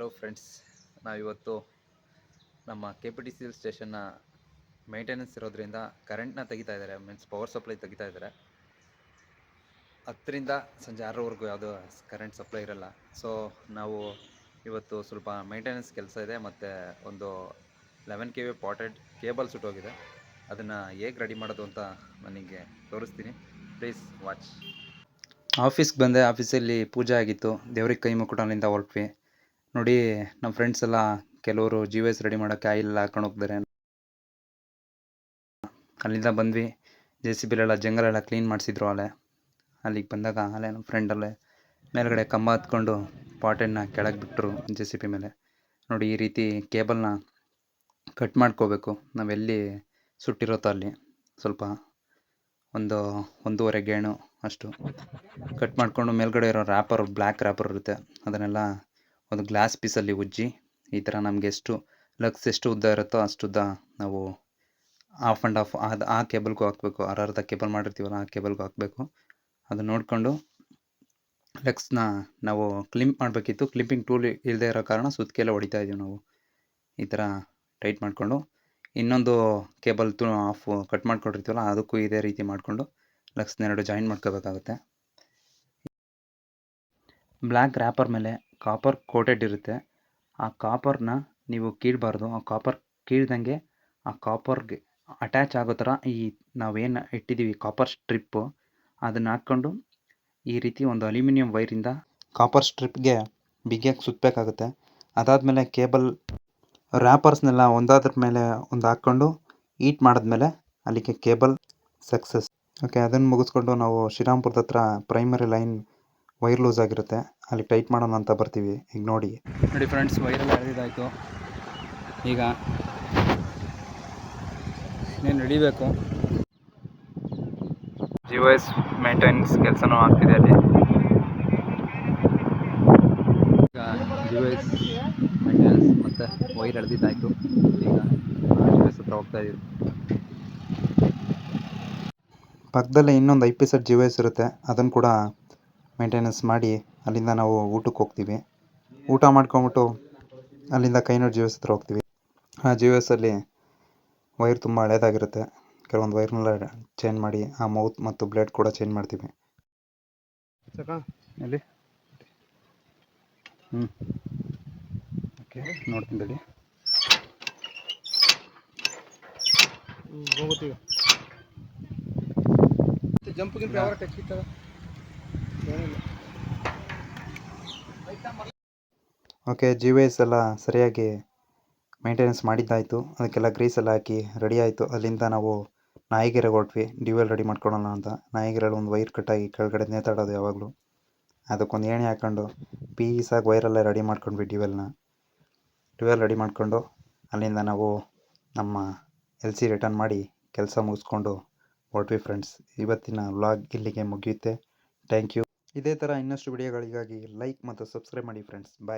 Hello friends ನಾವಿವತ್ತು ನಮ್ಮ K P T C L ಸ್ಟೇಷನ್ನ maintenance ಇರೋದ್ರಿಂದ ಕರೆಂಟ್ನ ತೆಗಿತಾ ಇದ್ದಾರೆ ಮೀನ್ಸ್ ಪವರ್ ಸಪ್ಲೈ ತೆಗಿತಾ ಇದ್ದಾರೆ. ಹತ್ತರಿಂದ ಸಂಜೆ ಆರರವರೆಗೂ ಯಾವುದೋ ಕರೆಂಟ್ ಸಪ್ಲೈ ಇರಲ್ಲ. ಸೊ ನಾವು ಇವತ್ತು ಸ್ವಲ್ಪ ಮೇಂಟೆನೆನ್ಸ್ ಕೆಲಸ ಇದೆ, ಮತ್ತು ಒಂದು eleven K V potted cable ಸುಟ್ಟೋಗಿದೆ ಅದನ್ನು ಹೇಗೆ ರೆಡಿ ಮಾಡೋದು ಅಂತ ನನಗೆ ತೋರಿಸ್ತೀನಿ. ಪ್ಲೀಸ್ ವಾಚ್ ಆಫೀಸ್ಗೆ ಬಂದೆ ಆಫೀಸಲ್ಲಿ ಪೂಜೆ ಆಗಿತ್ತು. ದೇವ್ರಿಗೆ ಕೈ ಮುಕ್ಕೊಂಡು ಅಲ್ಲಿಂದ ಹೊರಟ್ವಿ ನೋಡಿ ನಮ್ಮ ಫ್ರೆಂಡ್ಸ್ ಎಲ್ಲ ಕೆಲವರು ಜಿ ಎಸ್ ರೆಡಿ ಮಾಡೋಕ್ಕೆ ಆಯಿಲ್ ಹಾಕೊಂಡು ಹೋಗ್ತಾರೆ ಅಲ್ಲಿಂದ ಬಂದ್ವಿ. ಜೆ ಸಿ ಬಿಲೆಲ್ಲ ಜಂಗಲೆಲ್ಲ ಕ್ಲೀನ್ ಮಾಡಿಸಿದ್ರು ಅಲ್ಲೇ ಅಲ್ಲಿಗೆ ಬಂದಾಗ ಅಲ್ಲೇ ನಮ್ಮ ಫ್ರೆಂಡಲ್ಲೇ ಮೇಲ್ಗಡೆ ಕಂಬ ಹತ್ಕೊಂಡು ಪಾಟೆಡ್ನ ಕೆಳಗೆ ಬಿಟ್ಟರು ಜೆ ಸಿ ಪಿ ಮೇಲೆ. ನೋಡಿ, ಈ ರೀತಿ ಕೇಬಲ್ನ ಕಟ್ ಮಾಡ್ಕೋಬೇಕು. ನಾವೆಲ್ಲಿ ಸುಟ್ಟಿರುತ್ತೋ ಅಲ್ಲಿ ಸ್ವಲ್ಪ ಒಂದು ಒಂದೂವರೆ ಗೇಣು ಅಷ್ಟು. ಕಟ್ ಮಾಡಿಕೊಂಡು ಮೇಲ್ಗಡೆ ಇರೋ ರ್ಯಾಪರ್ ಬ್ಲ್ಯಾಕ್ ರ್ಯಾಪರ್ ಇರುತ್ತೆ. ಅದನ್ನೆಲ್ಲ ಒಂದು ಗ್ಲಾಸ್ ಪೀಸಲ್ಲಿ ಉಜ್ಜಿ, ಈ ಥರ ನಮಗೆ ಎಷ್ಟು ಲಕ್ಸ್ ಎಷ್ಟು ಉದ್ದ ಇರುತ್ತೋ ಅಷ್ಟು ಉದ್ದ ನಾವು ಆಫ್ ಆ್ಯಂಡ್ ಆಫ್ ಅದು ಆ ಕೇಬಲ್ಗೂ ಹಾಕಬೇಕು. ಅರ್ಧ ಅರ್ಧ ಕೇಬಲ್ ಮಾಡಿರ್ತೀವಲ್ಲ, ಆ ಕೇಬಲ್ಗೂ ಹಾಕಬೇಕು. ಅದನ್ನ ನೋಡಿಕೊಂಡು ನ ನಾವು ಕ್ಲಿಂಪ್ ಮಾಡಬೇಕಿತ್ತು. ಕ್ಲಿಂಪಿಂಗ್ ಟೂಲ್ ಇಲ್ಲದೆ ಇರೋ ಕಾರಣ ಸುತ್ತಿಗೆಲ್ಲ ಹೊಡಿತಾ ಇದೀವಿ ನಾವು. ಈ ಥರ ಟೈಟ್ ಮಾಡಿಕೊಂಡು, ಇನ್ನೊಂದು ಕೇಬಲ್ ತು ಆಫ್ ಕಟ್ ಮಾಡ್ಕೊಂಡಿರ್ತೀವಲ್ಲ, ಅದಕ್ಕೂ ಇದೇ ರೀತಿ ಮಾಡಿಕೊಂಡು ಎರಡು ಜಾಯಿನ್ ಮಾಡ್ಕೋಬೇಕಾಗುತ್ತೆ. ಬ್ಲ್ಯಾಕ್ ರ್ಯಾಪರ್ ಮೇಲೆ ಕಾಪರ್ ಕೋಟೆಡ್ ಇರುತ್ತೆ. ಆ ಕಾಪರ್ನ ನೀವು ಕೀಳಬಾರ್ದು. ಆ ಕಾಪರ್ ಕೀಳ್ದಂಗೆ ಆ ಕಾಪರ್ಗೆ ಅಟ್ಯಾಚ್ ಆಗೋ ಥರ ಈ ನಾವೇನು ಇಟ್ಟಿದ್ದೀವಿ ಕಾಪರ್ ಸ್ಟ್ರಿಪ್ಪು ಅದನ್ನು ಹಾಕ್ಕೊಂಡು ಈ ರೀತಿ ಒಂದು ಅಲ್ಯೂಮಿನಿಯಂ ವೈರಿಂದ ಕಾಪರ್ ಸ್ಟ್ರಿಪ್ಗೆ ಬಿಗಿಯಾಗಿ ಸುತ್ತಬೇಕಾಗುತ್ತೆ ಅದಾದಮೇಲೆ ಕೇಬಲ್ ರ್ಯಾಪರ್ಸ್ನೆಲ್ಲ ಒಂದಾದ್ರ ಮೇಲೆ ಒಂದು ಹಾಕ್ಕೊಂಡು ಈಟ್ ಮಾಡಿದ್ಮೇಲೆ ಅಲ್ಲಿಗೆ ಕೇಬಲ್ ಸಕ್ಸಸ್ ಓಕೆ ಅದನ್ನು ಮುಗಿಸ್ಕೊಂಡು ನಾವು ಶ್ರೀರಾಮ್ಪುರದ ಹತ್ರ ಪ್ರೈಮರಿ ಲೈನ್ ವೈರ್ ಲೂಸ್ ಆಗಿರುತ್ತೆ. ಅಲ್ಲಿ ಟೈಟ್ ಮಾಡೋಣ ಅಂತ ಬರ್ತೀವಿ. ಈಗ ನೋಡಿ. ನೋಡಿ ಫ್ರೆಂಡ್ಸ್ ವೈರೆಲ್ಲ ಎಳೆದಿದ್ದಾಯಿತು. ಈಗ ಇನ್ನೇನು ಹಿಡಿಬೇಕು ಜಿ ವೈಸ್ ಮೇಂಟೆನೆನ್ಸ್ ಕೆಲಸನೂ ಆಗ್ತಿದೆ ಅಲ್ಲಿ. ಈಗ ಜಿಯೋ ಎಸ್ ಮೇಂಟೆನೆನ್ಸ್ ಮತ್ತು ವೈರ್ ಎಳೆದಿದ್ದಾಯಿತು. ಈಗ ಜಿ ಎಸ್ ಹತ್ರ ಹೋಗ್ತಾ ಇದ್ದೀವಿ ಪಕ್ಕದಲ್ಲೇ ಇನ್ನೊಂದು I P set G wise ಇರುತ್ತೆ. ಅದನ್ನು ಕೂಡ ಮೇಂಟೆನೆನ್ಸ್ ಮಾಡಿ ಅಲ್ಲಿಂದ ನಾವು ಊಟಕ್ಕೆ ಹೋಗ್ತೀವಿ. ಊಟ ಮಾಡ್ಕೊಂಬಿಟ್ಟು ಅಲ್ಲಿಂದ ಕೈನೂರು ಜಿ ಎಸ್ ಹತ್ರ ಹೋಗ್ತೀವಿ. ಆ ಜಿಯೋ ಎಸ್ಸಲ್ಲಿ ವೈರ್ ತುಂಬ ಹಳೇದಾಗಿರುತ್ತೆ. ಕೆಲವೊಂದು ವೈರ್ನೆಲ್ಲ ಚೇಂಜ್ ಮಾಡಿ ಆ ಮೌತ್ ಮತ್ತು ಬ್ಲೇಡ್ ಕೂಡ ಚೇಂಜ್ ಮಾಡ್ತೀವಿ. ಎಲ್ಲಿ? ಹ್ಞೂ ಓಕೆ ನೋಡ್ತೀನಿ ತಡಿ. ಹೋಗುತ್ತೀವಿ ಜಂಪ್ ಗಿಂಪ್ ಯಾವ ಟಚ್ ಓಕೆ ಜಿ ಎಲ್ಲ ಸರಿಯಾಗಿ ಮೇಂಟೆನೆನ್ಸ್ ಮಾಡಿದ್ದಾಯಿತು. ಅದಕ್ಕೆಲ್ಲ ಗ್ರೀಸ್ ಎಲ್ಲ ಹಾಕಿ ರೆಡಿ ಆಯಿತು. ಅಲ್ಲಿಂದ ನಾವು ನಾಯಿಗೆರೆಗೆ ಹೊರಟ್ವಿ. ಡ್ಯೂವೆಲ್ ರೆಡಿ ಮಾಡ್ಕೊಳ್ಳೋಣ ಅಂತ. ನಾಯಿಗೆರೆಯಲ್ಲಿ ಒಂದು ವೈರ್ ಕಟ್ಟಾಗಿ ಕೆಳಗಡೆ ನೇತಾಡೋದು ಯಾವಾಗಲೂ. ಅದಕ್ಕೊಂದು ಏಣಿ ಹಾಕ್ಕೊಂಡು ಪೀಸಾಗಿ ವೈರೆಲ್ಲ ರೆಡಿ ಮಾಡ್ಕೊಂಡ್ವಿ ಡ್ಯೂವೆಲ್ನ ಡ್ಯೂವೆಲ್ ರೆಡಿ ಮಾಡಿಕೊಂಡು ಅಲ್ಲಿಂದ ನಾವು ನಮ್ಮ ಎಲ್ ಸಿ ರಿಟರ್ನ್ ಮಾಡಿ ಕೆಲಸ ಮುಗಿಸ್ಕೊಂಡು ಹೊರಟ್ವಿ ಫ್ರೆಂಡ್ಸ್ ಇವತ್ತಿನ ವ್ಲಾಗ್ ಇಲ್ಲಿಗೆ ಮುಗಿಯುತ್ತೆ. ಥ್ಯಾಂಕ್ ಯು ಇದೇ ಥರ ಇನ್ನಷ್ಟು ವಿಡಿಯೋಗಳಿಗಾಗಿ ಲೈಕ್ ಮತ್ತು ಸಬ್ಸ್ಕ್ರೈಬ್ ಮಾಡಿ ಫ್ರೆಂಡ್ಸ್ ಬಾಯ್